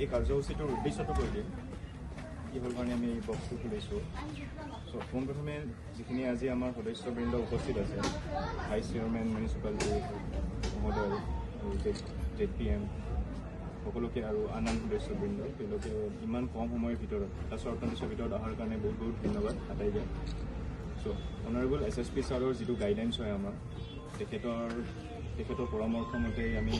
এই কাৰ্যসূচীটোৰ উদ্দেশ্যটো কৈ দিম। কিহৰ কাৰণে আমি এই বক্সটো খুলিছোঁ। চ' পোনপ্ৰথমে যিখিনি আজি আমাৰ সদস্যবৃন্দ উপস্থিত আছে ভাইচ চেয়াৰমেন মিউনিচিপালিটি মহোদয় আৰু জেড পি এম সকলোকে আৰু আন আন সদস্যবৃন্দ তেওঁলোকে ইমান কম সময়ৰ ভিতৰত এটা শ্বৰ্ট নটিছৰ ভিতৰত অহাৰ কাৰণে বহুত বহুত ধন্যবাদ আটাইকে। চ' অনাৰেবল এছ এছ পি ছাৰৰ যিটো গাইডলাইনছ হয় আমাৰ তেখেতৰ তেখেতৰ পৰামৰ্শ মতে আমি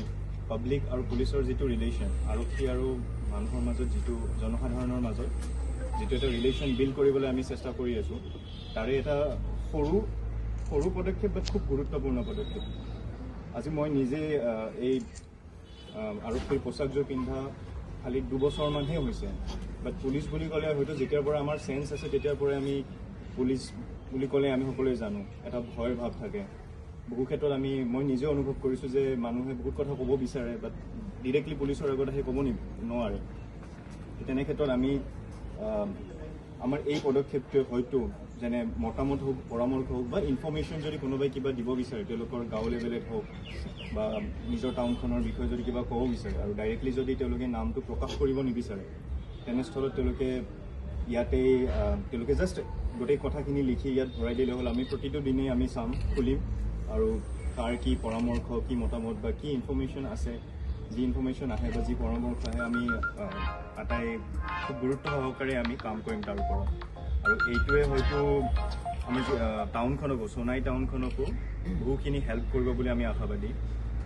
পাব্লিক আৰু পুলিচৰ যিটো ৰিলেশ্যন আৰক্ষী আৰু মানুহৰ মাজত যিটো জনসাধাৰণৰ মাজত যিটো এটা ৰিলেশ্যন বিল্ড কৰিবলৈ আমি চেষ্টা কৰি আছোঁ তাৰে এটা সৰু সৰু পদক্ষেপ বা খুব গুৰুত্বপূৰ্ণ পদক্ষেপ। আজি মই নিজে এই আৰক্ষীৰ পোচাকযোৰ পিন্ধা খালি দুবছৰমানহে হৈছে বাট পুলিচ বুলি ক'লে হয়তো যেতিয়াৰ পৰা আমাৰ চেঞ্চ আছে তেতিয়াৰ পৰাই আমি পুলিচ বুলি ক'লে আমি সকলোৱে জানো এটা ভয় ভাৱ থাকে। বহু ক্ষেত্ৰত আমি মই নিজে অনুভৱ কৰিছোঁ যে মানুহে বহুত কথা ক'ব বিচাৰে বাট ডিৰেক্টলি পুলিচৰ আগত আহি ক'ব নোৱাৰে। তেনে ক্ষেত্ৰত আমি আমাৰ এই পদক্ষেপটোৱে হয়তো যেনে মতামত হওক পৰামৰ্শ হওক বা ইনফৰ্মেশ্যন যদি কোনোবাই কিবা দিব বিচাৰে তেওঁলোকৰ গাঁও লেভেলত হওক বা নিজৰ টাউনখনৰ বিষয়ে যদি কিবা ক'ব বিচাৰে আৰু ডাইৰেক্টলি যদি তেওঁলোকে নামটো প্ৰকাশ কৰিব নিবিচাৰে তেনেস্থলত তেওঁলোকে ইয়াতেই তেওঁলোকে জাষ্ট গোটেই কথাখিনি লিখি ইয়াত ভৰাই দিলে হ'ল। আমি প্ৰতিটো দিনেই আমি চাম খুলিম। আৰু কাৰ কি পৰামৰ্শ কি মতামত বা কি ইনফৰ্মেশ্যন আছে যি ইনফৰ্মেশ্যন আহে বা যি পৰামৰ্শ আহে আমি আটাই খুব গুৰুত্ব সহকাৰে আমি কাম কৰিম তাৰ ওপৰত। আৰু এইটোৱে হয়তো আমি টাউনখনকো সোণাই টাউনখনকো বহুখিনি হেল্প কৰিব বুলি আমি আশাবাদী।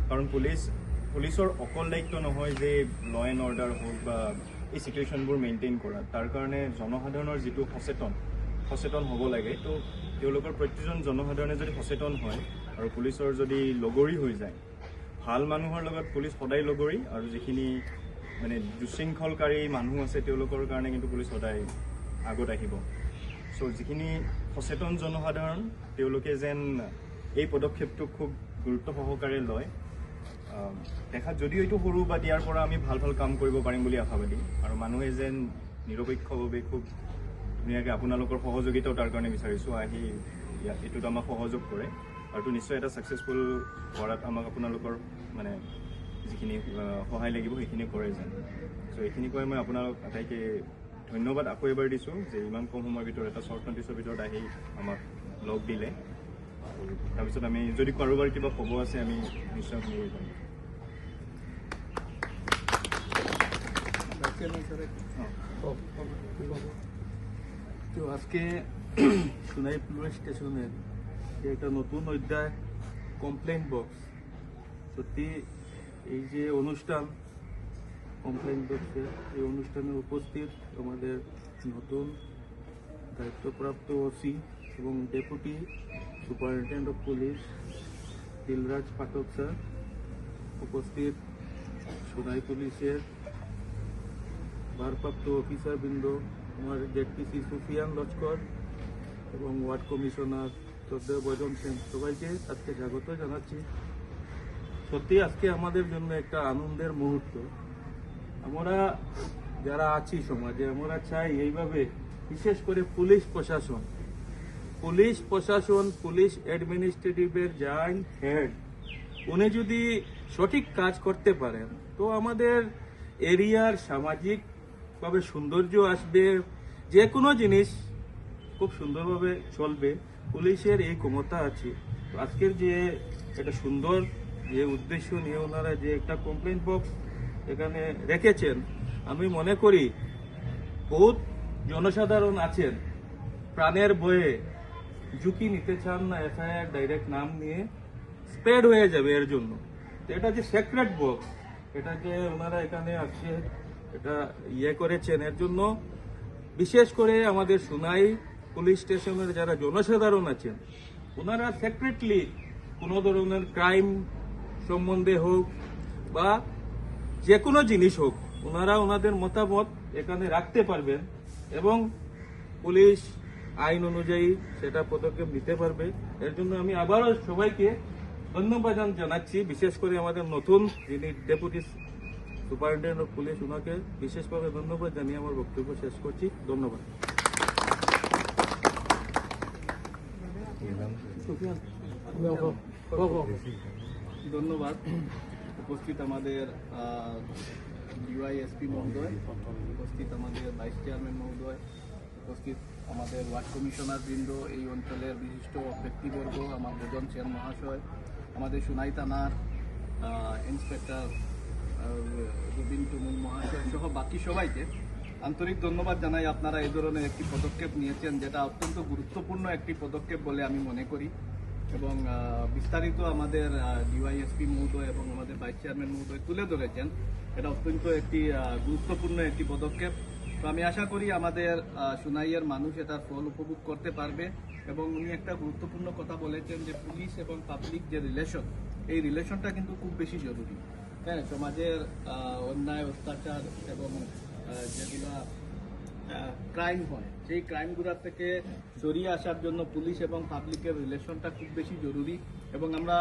কাৰণ পুলিচ পুলিচৰ অকল দায়িত্ব নহয় যে ল এণ্ড অৰ্ডাৰ হওক বা এই চিটুৱেশ্যনবোৰ মেইনটেইন কৰা তাৰ কাৰণে জনসাধাৰণৰ যিটো সচেতন সচেতন হ'ব লাগে। তো তেওঁলোকৰ প্ৰত্যেকজন জনসাধাৰণে যদি সচেতন হয় আৰু পুলিচৰ যদি লগৰী হৈ যায় ভাল মানুহৰ লগত পুলিচ সদায় লগৰী আৰু যিখিনি মানে দুশৃংখলকাৰী মানুহ আছে তেওঁলোকৰ কাৰণে কিন্তু পুলিচ সদায় আগত আহিব। চ' যিখিনি সচেতন জনসাধাৰণ তেওঁলোকে যেন এই পদক্ষেপটো খুব গুৰুত্ব সহকাৰে লয় দেখাত যদিও এইটো সৰু বা দিয়াৰ পৰা আমি ভাল ভাল কাম কৰিব পাৰিম বুলি আশাবাদী আৰু মানুহে যেন নিৰপেক্ষভাৱে খুব ধুনীয়াকৈ আপোনালোকৰ সহযোগিতাও তাৰ কাৰণে বিচাৰিছোঁ আহি ইয়াত এইটোত আমাক সহযোগ কৰে। আৰু এইটো নিশ্চয় এটা ছাকচেছফুল কৰাত আমাক আপোনালোকৰ মানে যিখিনি সহায় লাগিব সেইখিনি কৰে যেন। চ' এইখিনি কৈ মই আপোনালোক আটাইকে ধন্যবাদ। আকৌ এবাৰ দিছোঁ যে ইমান কম সময়ৰ ভিতৰত এটা শ্বৰ্ট নটিছৰ ভিতৰত আহি আমাক লগ দিলে। তাৰপিছত আমি যদি কাৰোবাৰ কিবা ক'ব আছে আমি নিশ্চয় শুনিব পাৰিম অঁ। তো আজকে সোনাই পুলিশ স্টেশনের একটা নতুন অধ্যায় কমপ্লেন বক্স সত্যি, এই যে অনুষ্ঠান কমপ্লেন বক্সের এই অনুষ্ঠানে উপস্থিত আমাদের নতুন দায়িত্বপ্রাপ্ত ওসি এবং deputy superintendent of police Dilraj Pathak sir উপস্থিত। সোনাই পুলিশের ভারপ্রাপ্ত অফিসারবৃন্দ আমার জেডপিসি সুফিয়ান লস্কর এবং ওয়ার্ড কমিশনার শ্রদ্ধেয় বৈদন সেন, সবাইকে আজকে স্বাগত জানাচ্ছি। সত্যি আজকে আমাদের জন্য একটা আনন্দের মুহূর্ত। আমরা যারা আছি সমাজে, আমরা চাই এইভাবে বিশেষ করে পুলিশ প্রশাসন পুলিশ প্রশাসন, পুলিশ অ্যাডমিনিস্ট্রেটিভের যাই হেড, উনি যদি সঠিক কাজ করতে পারেন, তো আমাদের এরিয়ার সামাজিকভাবে সৌন্দর্য আসবে, যে কোনো জিনিস খুব সুন্দরভাবে চলবে। পুলিশের এই ক্ষমতা আছে। আজকের যে একটা সুন্দর যে উদ্দেশ্য নিয়ে ওনারা যে একটা কমপ্লেন বক্স এখানে রেখেছেন, আমি মনে করি বহুত জনসাধারণ আছেন, প্রাণের বয়ে ঝুঁকি নিতে চান না, এফআইআর ডাইরেক্ট নাম নিয়ে স্প্রেড হয়ে যাবে এর জন্য। এটা যে সেক্রেট বক্স এটা যে ওনারা এখানে আসছে এটা ইয়ে করেছেন এর জন্য। বিশেষ করে আমাদের সুনাই পুলিশ স্টেশনের যারা জনসাধারণ আছেন, ওনারা সেক্রেটলি কোনো ধরনের ক্রাইম সম্বন্ধে হোক বা যে কোনো জিনিস হোক, ওনারা ওনাদের মতামত এখানে রাখতে পারবেন এবং পুলিশ আইন অনুযায়ী সেটা পদক্ষেপ নিতে পারবে। এর জন্য আমি আবারও সবাইকে ধন্যবাদ জানাচ্ছি, বিশেষ করে আমাদের নতুন যিনি ডেপুটি সুপারিনটেন্ডেন্ট অফ পুলিশ ওনাকে বিশেষভাবে ধন্যবাদ জানিয়ে আমার বক্তব্য শেষ করছি। ধন্যবাদ। ধন্যবাদ। উপস্থিত আমাদের ডিওয়াইএসপি মহোদয়, উপস্থিত আমাদের ভাইস চেয়ারম্যান মহোদয়, উপস্থিত আমাদের ওয়ার্ড কমিশনার বৃন্দ, এই অঞ্চলের বিশিষ্ট ব্যক্তিবর্গ, আমার ভোজন চেয়ার মহাশয়, আমাদের সুনাই থানার ইন্সপেক্টর রবীন টুমুল মহাশয় সহ বাকি সবাইকে আন্তরিক ধন্যবাদ জানাই আপনারা এই ধরনের একটি পদক্ষেপ নিয়েছেন, যেটা অত্যন্ত গুরুত্বপূর্ণ একটি পদক্ষেপ বলে আমি মনে করি। এবং বিস্তারিত আমাদের ডিওয়াইএসপি মহোদয় এবং আমাদের ভাইস চেয়ারম্যান মহোদয় তুলে ধরেছেন। এটা অত্যন্ত একটি গুরুত্বপূর্ণ একটি পদক্ষেপ। তো আমি আশা করি আমাদের সুনাইয়ের মানুষ এটার ফল উপভোগ করতে পারবে। এবং উনি একটা গুরুত্বপূর্ণ কথা বলেছেন যে পুলিশ এবং পাবলিক যে রিলেশন এই রিলেশনটা কিন্তু খুব বেশি জরুরি। হ্যাঁ সমাজের অন্যায়, অত্যাচার এবং যেগুলা ক্রাইম হয়, সেই ক্রাইমগুলোর থেকে সরিয়ে আসার জন্য পুলিশ এবং পাবলিকের রিলেশনটা খুব বেশি জরুরি এবং আমরা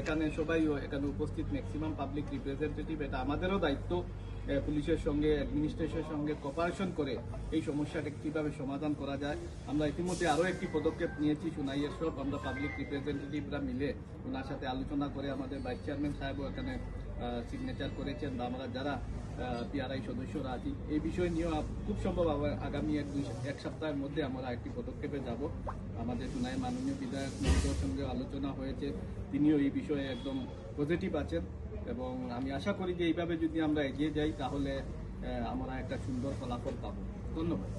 এখানে সবাই এখানে উপস্থিত ম্যাক্সিমাম পাবলিক রিপ্রেজেন্টেটিভ এটা আমাদেরও দায়িত্ব পুলিশের সঙ্গে অ্যাডমিনিস্ট্রেশনের সঙ্গে কোপারেশন করে এই সমস্যাটা কীভাবে সমাধান করা যায়। আমরা ইতিমধ্যে আরও একটি পদক্ষেপ নিয়েছি, সুনাইয়ের সব। আমরা পাবলিক রিপ্রেজেন্টেটিভরা মিলে ওনার সাথে আলোচনা করে আমাদের ভাইস চেয়ারম্যান সাহেবও এখানে সিগনেচার করেছেন বা আমরা যারা পিআরআই সদস্যরা আছি, এই বিষয় নিয়েও খুব সম্ভব আগামী এক দুই এক সপ্তাহের মধ্যে আমরা একটি পদক্ষেপে যাব। আমাদের সুনাই মাননীয় বিধায়ক মহোদয়ের সঙ্গে আলোচনা হয়েছে, তিনিও এই বিষয়ে একদম পজিটিভ আছেন এবং আমি আশা করি যে এইভাবে যদি আমরা এগিয়ে যাই, তাহলে আমরা একটা সুন্দর ফলাফল পাবো। ধন্যবাদ।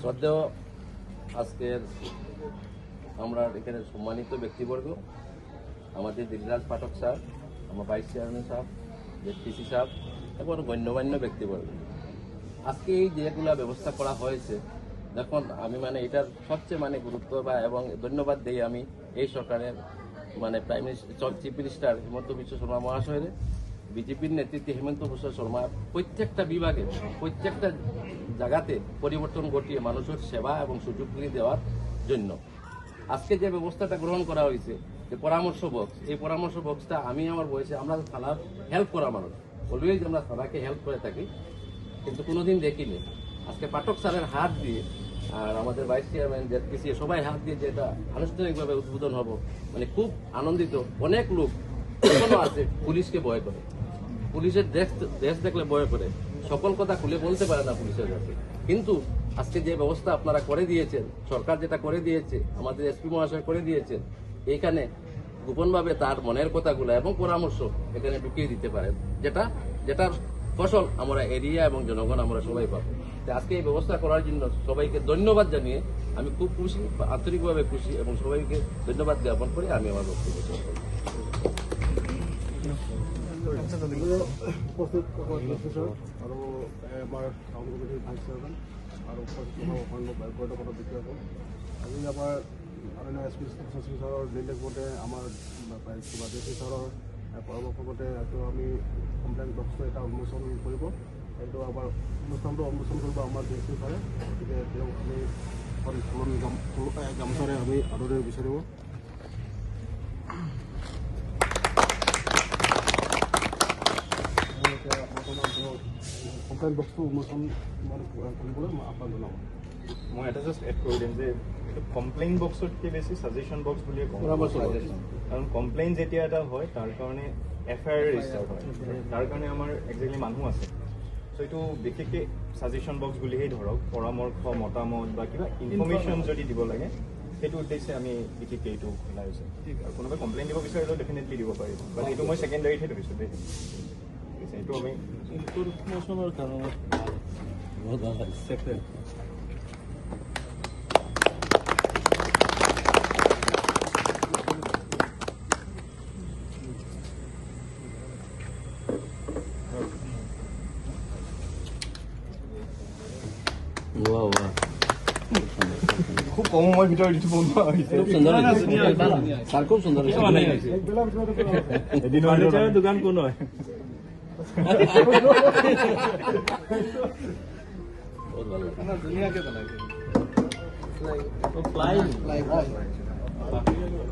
শ্রদ্ধেয় আজকের আমরা এখানে সম্মানিত ব্যক্তিবর্গ আমাদের দিলরাজ পাঠক স্যার, আমার ভাইস চেয়ারম্যান সাহেব জেপিসি সাহেব এবং গণ্যমান্য ব্যক্তিবর্গ। আজকে এই যেগুলা ব্যবস্থা করা হয়েছে, দেখুন, আমি মানে এটার সবচেয়ে মানে গুরুত্ব বা এবং ধন্যবাদ দিই আমি এই সরকারের মানে prime minister chief minister Himanta Biswa Sarma মহাশয়ের। বিজেপির নেতৃত্বে হেমন্ত বিশ্ব শর্মা প্রত্যেকটা বিভাগে, প্রত্যেকটা জায়গাতে পরিবর্তন ঘটিয়ে মানুষের সেবা এবং সুযোগগুলি দেওয়ার জন্য। আজকে যে ব্যবস্থাটা গ্রহণ করা হয়েছে যে পরামর্শ বক্স এই পরামর্শ বক্সটা আমি আমার বয়সে, আমরা থানার হেল্প করা মানুষ। অলওয়েজ আমরা থানাকে হেল্প করে থাকি, কিন্তু কোনোদিন দেখিনি। আজকে পাঠক স্যারের হাত দিয়ে আর আমাদের ভাইস চেয়ারম্যান জেডপিসি সবাই হাত দিয়ে যেটা আনুষ্ঠানিকভাবে উদ্বোধন হব মানে খুব আনন্দিত। অনেক লোক এখনও আছে পুলিশকে ভয় করে। পুলিশের দেশ দেশ দেখলে ভয় করে। সকল কথা খুলে বলতে পারে না পুলিশের কাছে। কিন্তু আজকে যে ব্যবস্থা আপনারা করে দিয়েছেন, সরকার যেটা করে দিয়েছে, আমাদের এসপি মহাশয় করে দিয়েছেন এইখানে গোপনভাবে তার মনের কথাগুলো এবং পরামর্শ এখানে ঢুকিয়ে দিতে পারেন যেটা, যেটার ফসল আমরা এরিয়া এবং জনগণ আমরা সবাই পাবো। আজকে এই ব্যবস্থা করার জন্য সবাইকে ধন্যবাদ জানিয়ে আমি খুব খুশি, আন্তরিকভাবে খুশি এবং সবাইকে ধন্যবাদ জ্ঞাপন করে আমি আমার বক্তব্য শেষ করব। আমাৰ এছ পি শশী ছাৰৰ নিৰ্দেশমতে আমাৰ ডি চি ছাৰৰ পৰামৰ্শ মতে এইটো আমি কমপ্লেইন বক্সটো এটা উন্মোচন কৰিব এইটো আমাৰ অনুষ্ঠানটো উন্মোচন কৰিব আমাৰ ডি চি ছাৰে গতিকে তেওঁক আমি গামোচাৰে আমি আদৰণি বিচাৰিব। কমপ্লেইন বক্সটো উন্মোচন কৰিবলৈ মই আহ্বান জনাব মই এটা জাষ্ট এড কৰি দিম যে এইটো কমপ্লেইন বক্সতকৈ বেছি ছাজেশ্যন বক্স বুলিয়ে কওঁ। কাৰণ কমপ্লেইন যেতিয়া এটা হয় তাৰ কাৰণে এফ আই আৰ ৰেজিষ্টাৰ হয়। তাৰ কাৰণে আমাৰ একজেক্টলি মানুহ আছে। চ' এইটো বিশেষকৈ ছাজেশ্যন বক্স বুলিয়েই ধৰক পৰামৰ্শ মতামত বা কিবা ইনফৰ্মেশ্যন যদি দিব লাগে সেইটো উদ্দেশ্যে আমি বিশেষকৈ এইটো খোলা হৈছে। আৰু কোনোবাই কমপ্লেইন দিব বিচাৰিলেও ডেফিনেটলি দিব পাৰিব। বাট এইটো মই ছেকেণ্ডাৰীতহে ধৰিছোঁ দেই। এইটো আমি বহুত ভাল। সময়ৰ ভিতৰত এইটো বনোৱা হৈছে খুব সুন্দর হয়েছে। স্যার খুব এদিনৰ ফার্নিচারের দোকান কোন হয়? ধুনীয়াকে বনাইছে? ফ্লাই